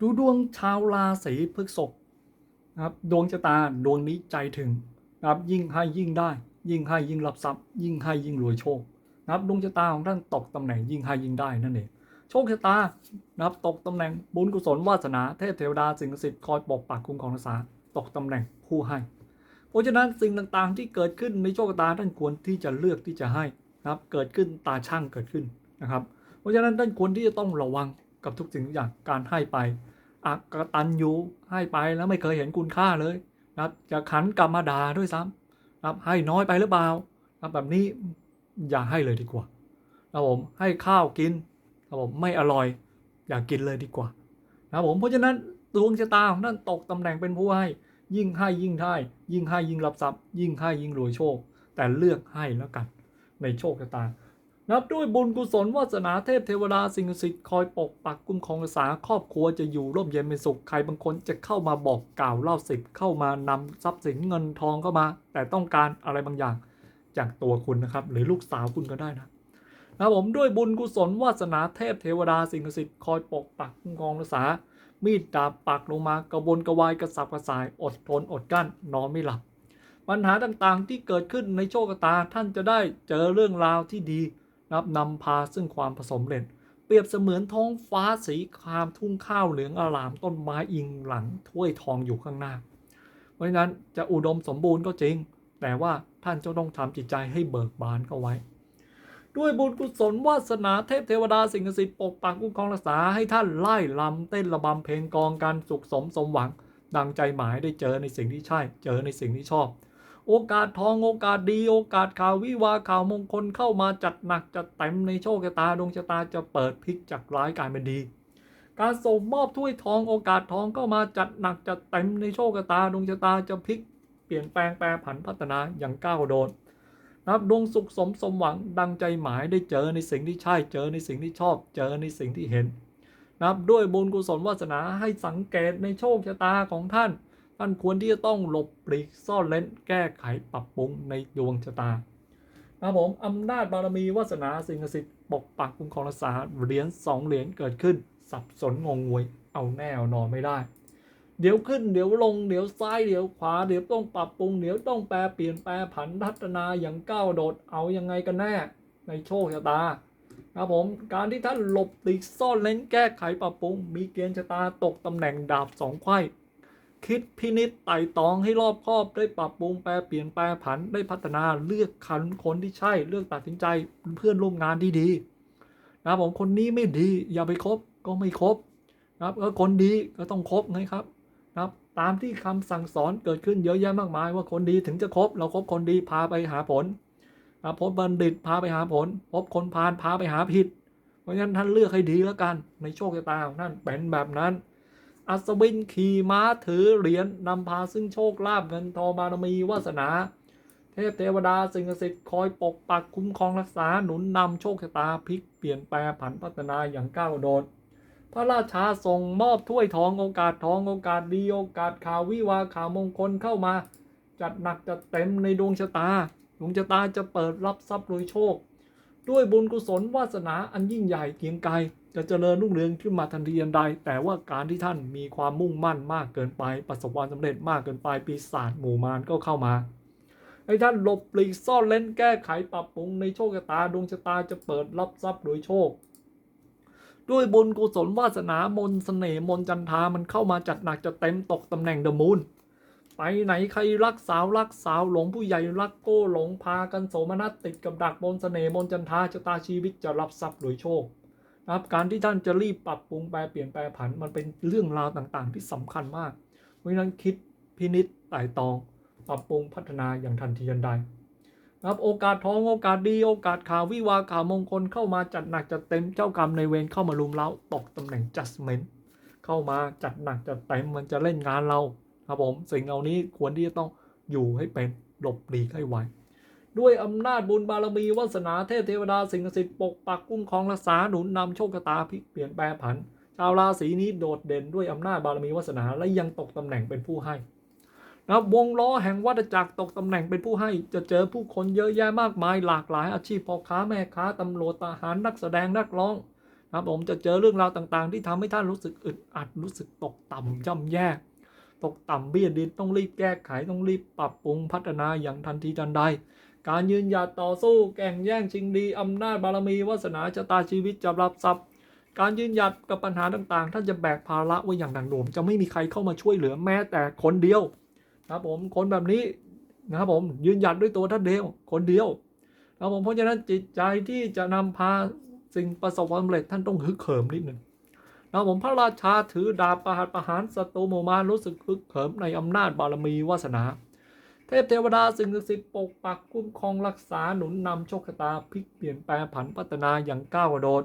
ดูดวงชาวราศีพฤษภนะครับ ดวงชะตาดวงนี้ใจถึงนะครับ ยิ่งให้ยิ่งได้ ยิ่งให้ยิ่งรับทรัพย์ ยิ่งให้ยิ่งรวยโชคนะครับดวงชะตาของท่านตกตำแหน่งยิ่งให้ยิ่งได้นั่นเองโชคชะตานะครับตกตำแหน่งบุญกุศลวาสนาเทพเทวดาสิ่งศักดิ์สิทธิ์คอยปกปักคุ้มครองรักษาตกตำแหน่งผู้ให้ เพราะฉะนั้นสิ่งต่างๆ ที่เกิดขึ้นในโชคชะตาท่านควรที่จะเลือกที่จะให้นะครับ เกิดขึ้นตาช่างเกิดขึ้นนะครับ เพราะฉะนั้นท่านควรที่จะต้องระวังกับทุกสิ่งทุกอย่างการให้ไป อักตันยูให้ไปแล้วไม่เคยเห็นคุณค่าเลยนะครับจะขันกรรมดาด้วยซ้ำนะครับให้น้อยไปหรือเปล่านะครับแบบนี้อย่าให้เลยดีกว่านะผมให้ข้าวกินนะผมไม่อร่อยอย่ากินเลยดีกว่านะผมเพราะฉะนั้นดวงชะตาของท่านตกตำแหน่งเป็นผู้ให้ ยิ่งให้ยิ่งได้ ยิ่งให้ยิ่งรับทรัพย์ ยิ่งให้ยิ่งรวยโชค แต่เลือกให้แล้วกันในโชคชะตา นับด้วยบุญกุศลวาสนาเทพเทวดาสิ่งศักดิ์สิทธิ์คอยปกปักคุ้มครองรักษาครอบครัวจะอยู่ร่มเย็นเป็นสุขใครบางคนจะเข้ามาบอกกล่าวเล่าสิบเข้ามานำทรัพย์สินเงินทองเข้ามา แต่ต้องการอะไรบางอย่างจากตัวคุณนะครับ หรือลูกสาวคุณก็ได้นะนะครับผมด้วยบุญกุศลวาสนาเทพเทวดาสิ่งศักดิ์สิทธิ์คอยปกปักคุ้มครองรักษา มีดดาบปักลงมากระวนกระวายกระสับกระส่ายอดทนอดกลั้นนอนไม่หลับ ปัญหาต่างๆที่เกิดขึ้นในโชคชะตาท่านจะได้เจอเรื่องราวที่ดี นะครับนำพาซึ่งความผสมเร็จ เปรียบเสมือนท้องฟ้าสีครามทุ่งข้าวเหลืองอารามต้นไม้อิงหลังถ้วยทองอยู่ข้างหน้า เพราะฉะนั้นจะอุดมสมบูรณ์ก็จริง แต่ว่าท่านจะต้องทำจิตใจให้เบิกบานเข้าไว้ ด้วยบุญกุศลวาสนาเทพเทวดาสิ่งศักดิ์สิทธิ์ปกปักคุ้มครองรักษาให้ท่านไล่ลำเต้นระบำเพลงกองกันสุขสมสมหวัง ดังใจหมายได้เจอในสิ่งที่ใช่ เจอในสิ่งที่ชอบ โอกาสทองโอกาสดีโอกาสข่าววิวาข่าวมงคลเข้ามาจัดหนักจัดเต็มในโชคชะตาดวงชะตาจะเปิดพลิกจากร้ายกลายเป็นดี การส่งมอบถ้วยทองโอกาสทองก็มาจัดหนักจัดเต็มในโชคชะตาดวงชะตาจะพลิกเปลี่ยนแปลงแปรผันพัฒนาอย่างก้าวโดดนะครับดวงสุขสมสมหวังดังใจหมายได้เจอในสิ่งที่ใช่เจอในสิ่งที่ชอบเจอในสิ่งที่เห็นนะครับด้วยบุญกุศลวาสนาให้สังเกตในโชคชะตาของท่าน ท่านควรที่จะต้องหลบปลีกซ่อนเล้นแก้ไขปรับปรุงในดวงชะตาครับผมอำนาจบารมีวาสนาสิ่งศักดิ์สิทธิ์ปกปักคุ้มครองรักษาเหรียญสองเหรียญเกิดขึ้น สับสนงงงวยเอาแน่เอานอนไม่ได้ เดี๋ยวขึ้นเดี๋ยวลงเดี๋ยวซ้ายเดี๋ยวขวาเดี๋ยวต้องปรับปรุงเดี๋ยวต้องแปลเปลี่ยนแปลผันพัฒนาอย่างก้าวโดดเอายังไงกันแน่ในโชคชะตาครับผมการที่ท่านหลบปลีกซ่อนเล้นแก้ไขปรับปรุง มีเกณฑ์ชะตาตกตำแหน่งดาบสองไขว้ คิดพินิษไต่ตองให้รอบคอบได้ปรับปรุงแปลเปลี่ยนแปลผันได้พัฒนาเลือกคันคนที่ใช่ เลือกตัดสินใจเพื่อนร่วมงานที่ดีนะผมคนนี้ไม่ดีอย่าไปคบก็ไม่คบนะครับก็คนดีก็ต้องคบไงครับนะครับตามที่คำสั่งสอนเกิดขึ้นเยอะแยะมากมาย ว่าคนดีถึงจะคบ เราคบคนดีพาไปหาผลนะพบบัณฑิตพาไปหาผล พบคนพาลพาไปหาผิด เพราะฉะนั้นท่านเลือกให้ดีแล้วกันในโชคชะตาของท่านเป็นแบบนั้น อัศวินขี่ม้าถือเหรียญนำพาซึ่งโชคลาภเงินทองบารมีวาสนา เทพเทวดาสิ่งศักดิ์สิทธิ์คอยปกปักคุ้มครองรักษาหนุนนำโชคชะตาพลิกเปลี่ยนแปลผันพัฒนาอย่างก้าวโดดพระราชาส่งมอบถ้วยทองโอกาสทองโอกาสดีโอกาสข่าววิวาข่าวมงคลเข้ามา จัดหนักจัดเต็มในดวงชะตาดวงชะตาจะเปิดรับทรัพย์รวยโชค ด้วยบุญกุศลวาสนาอันยิ่งใหญ่เกียงไกรจะเจริญรุ่งเรืองขึ้นมาทันทีทันใด แต่ว่าการที่ท่านมีความมุ่งมั่นมากเกินไป ประสบความสำเร็จมากเกินไปปีศาจหมู่มารก็เข้ามาให้ท่านหลบปลีกซ่อนเล้นแก้ไขปรับปรุงในโชคชะตาดวงชะตาจะเปิดรับทรัพย์โดยโชค ด้วยบุญกุศลวาสนามนต์เสน่ห์มนจันทามันเข้ามาจัดหนักจะเต็มตกตำแหน่งเดอะมูน ไปไหนใครรักสาวรักสาวหลงผู้ใหญ่รักโก้หลงพากันโสมนัสติดกับดักบนเสน่ห์มนจันทาชะตาชีวิตจะรับทรัพย์โดยโชคนะครับการที่ท่านจะรีบปรับปรุงแปลเปลี่ยนแปลผันมันเป็นเรื่องราวต่างๆ ที่สำคัญมากเพราะฉะนั้นคิดพินิษไต่ตอง ปรับปรุงพัฒนาอย่างทันทีทันใดนะครับโอกาสทองโอกาสดีโอกาสข่าววิวาข่าวมงคลเข้ามาจัดหนักจัดเต็มเจ้ากรรมในเวรเข้ามารุมเราตกตำแหน่ง judgment เข้ามาจัดหนักจัดเต็มมันจะเล่นงานเรา ครับผมสิ่งเหล่านี้ควรที่จะต้องอยู่ให้เป็นหลบหลีกให้ไวด้วยอำนาจบุญบารมีวาสนาเทพเทวดาสิ่งศักดิ์สิทธิ์ปกปักคุ้มครองรักษาหนุนนำโชคชะตาพลิกเปลี่ยนแปลผัน ชาวราศีนี้โดดเด่นด้วยอำนาจบารมีวาสนาและยังตกตำแหน่งเป็นผู้ให้นะวงล้อแห่งวัฏจักรตกตำแหน่งเป็นผู้ให้จะเจอผู้คนเยอะแยะมากมายหลากหลายอาชีพพ่อค้าแม่ค้าตำรวจทหารนักแสดงนักร้องนะครับผมจะเจอเรื่องราวต่างๆ ที่ทำให้ท่านรู้สึกอึดอัดรู้สึกตกต่ำย่ำแย่ ตกต่ำเบี้ยดินต้องรีบแก้ไขต้องรีบปรับปรุงพัฒนาอย่างทันทีทันใด การยืนหยัดต่อสู้แก่งแย่งชิงดีอำนาจบารมีวาสนาชะตาชีวิตจะรับทรัพย์ การยืนหยัดกับปัญหาต่างๆ ท่านจะแบกภาระไว้อย่างหนักหน่วงจะไม่มีใครเข้ามาช่วยเหลือแม้แต่คนเดียวนะครับผมคนแบบนี้นะครับผมยืนหยัดด้วยตัวท่านเดียวคนเดียวนะครับผมเพราะฉะนั้นจิตใจที่จะนำพาสิ่งประสบความสำเร็จท่านต้องฮึกเหิมนิดหนึ่ง นะครับผมพระราชาถือดาบประหัตประหารศัตรูหมู่มารรู้สึกฮึกเหิมในอำนาจบารมีวาสนา เทพเทวดาสิ่งศักดิ์สิทธิ์ปกปักคุ้มครองรักษาหนุนนำโชคชะตาพลิกเปลี่ยนแปลงผันพัฒนาอย่างก้าวกระโดด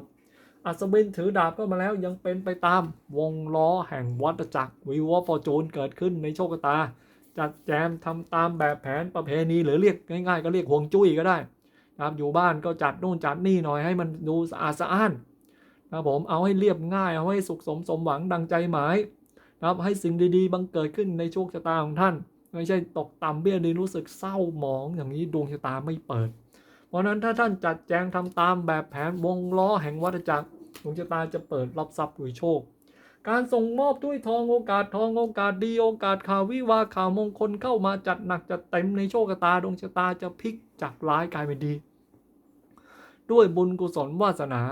อัศวินถือดาบก็มาแล้วยังเป็นไปตามวงล้อแห่งวัฏจักรวิวอฟอร์จูนเกิดขึ้นในโชคชะตา จัดแจมทำตามแบบแผนประเพณีหรือเรียกง่ายๆ ก็เรียกห่วงจุ้ยก็ได้นะครับอยู่บ้านก็จัดนู่นจัดนี่หน่อยให้มันดูสะอาดสะอ้าน ครับผมเอาให้เรียบง่ายเอาให้สุขสมสมหวังดังใจหมายนะครับให้สิ่งดีๆบังเกิดขึ้นในโชคชะตาของท่าน ไม่ใช่ตกต่ำเบี้ยดินรู้สึกเศร้าหมองอย่างนี้ดวงชะตาไม่เปิด เพราะนั้นถ้าท่านจัดแจงทำตามแบบแผนวงล้อแห่งวัฏจักรดวงชะตาจะเปิดรับทรัพย์หรือโชค การส่งมอบถ้วยทองโอกาสทองโอกาสดีโอกาสข่าววิวาข่าวมงคลเข้ามาจัดหนักจัดเต็มในโชคชะตาดวงชะตาจะพลิกจากร้ายกลายเป็นดี ด้วยบุญกุศลวาสนา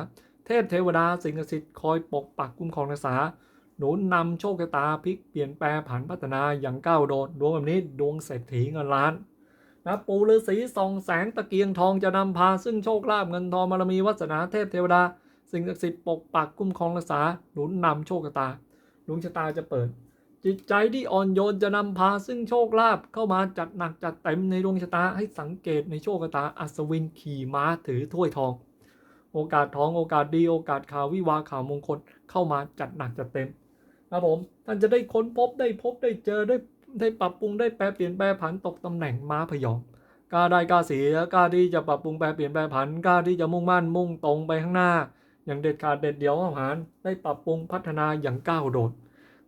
เทพเทวดาสิ่งศักดิ์สิทธิ์คอยปกปักคุ้มครองรักษา หนุนนำโชคชะตาพลิกเปลี่ยนแปลผันพัฒนาอย่างก้าวโดดดวงแบบนี้ดวงเศรษฐีเงินล้านนะปูฤาษีส่องแสงตะเกียงทองจะนำพาซึ่งโชคลาภเงินทองบารมีวาสนาเทพเทวดา สิ่งศักดิ์สิทธิ์ปกปักคุ้มครองรักษา หนุนนำโชคชะตาดวงชะตาจะเปิด จิตใจที่อ่อนโยนจะนำพาซึ่งโชคลาภเข้ามาจัดหนักจัดเต็มในดวงชะตาให้สังเกตในโชคชะตาอัศวินขี่ม้าถือถ้วยทอง โอกาสท้องโอกาสดีโอกาสข่าววิวาข่าวมงคลเข้ามาจัดหนักจัดเต็มครับผมท่านจะได้ค้นพบได้พบได้เจอได้ได้ปรับปรุงได้แปลเปลี่ยนแปลผันตกตำแหน่งม้าพยองกล้าได้กล้าเสียกล้าที่จะปรับปรุงแปลเปลี่ยนแปลผันกล้าที่จะมุ่งมั่นมุ่งตรงไปข้างหน้า อย่างเด็ดขาดเด็ดเดี่ยวอาหารได้ปรับปรุงพัฒนาอย่างก้าวโดด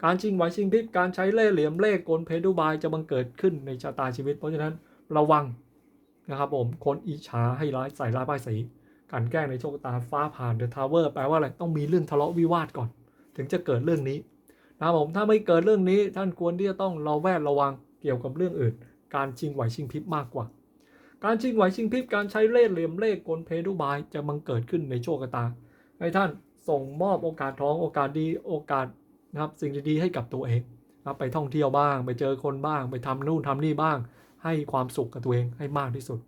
การชิงไหวชิงพริบการใช้เล่ห์เหลี่ยมเล่ห์กลเพดุบายจะบังเกิดขึ้นในชะตาชีวิต เพราะฉะนั้นระวังนะครับผมคนอิจฉาให้ร้ายใส่ร้ายป้ายสี การแกล้งในโชคชะตาฟ้าผ่านเดอะทาวเวอร์แปลว่าอะไรต้องมีเรื่องทะเลาะวิวาทก่อน ถึงจะเกิดเรื่องนี้นะผมถ้าไม่เกิดเรื่องนี้ท่านควรที่จะต้องระแวดระวังเกี่ยวกับเรื่องอื่น การชิงไหวชิงพริบมากกว่า การชิงไหวชิงพริบการใช้เล่ห์เหลี่ยมเล่ห์กลเพดุบายจะบังเกิดขึ้นในโชคชะตา ให้ท่านส่งมอบโอกาสท้องโอกาสดีโอกาสนะครับสิ่งดีๆให้กับตัวเองนะครับไปท่องเที่ยวบ้าง ไปเจอคนบ้าง ไปทำนู่นทำนี่บ้าง ให้ความสุขกับตัวเองให้มากที่สุด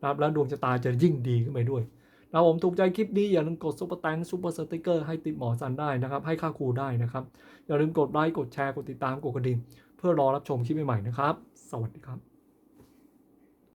นะครับแล้วดวงชะตาจะยิ่งดีขึ้นไปด้วย นะครับผมถูกใจคลิปนี้อย่าลืมกดซุปเปอร์แตงซุปเปอร์สติกเกอร์ให้ติดหมอสันได้นะครับ ให้ค่าครูได้นะครับ อย่าลืมกดไลค์กดแชร์กดติดตามกดกระดิ่งเพื่อรอรับชมคลิปใหม่ๆนะครับ สวัสดีครับ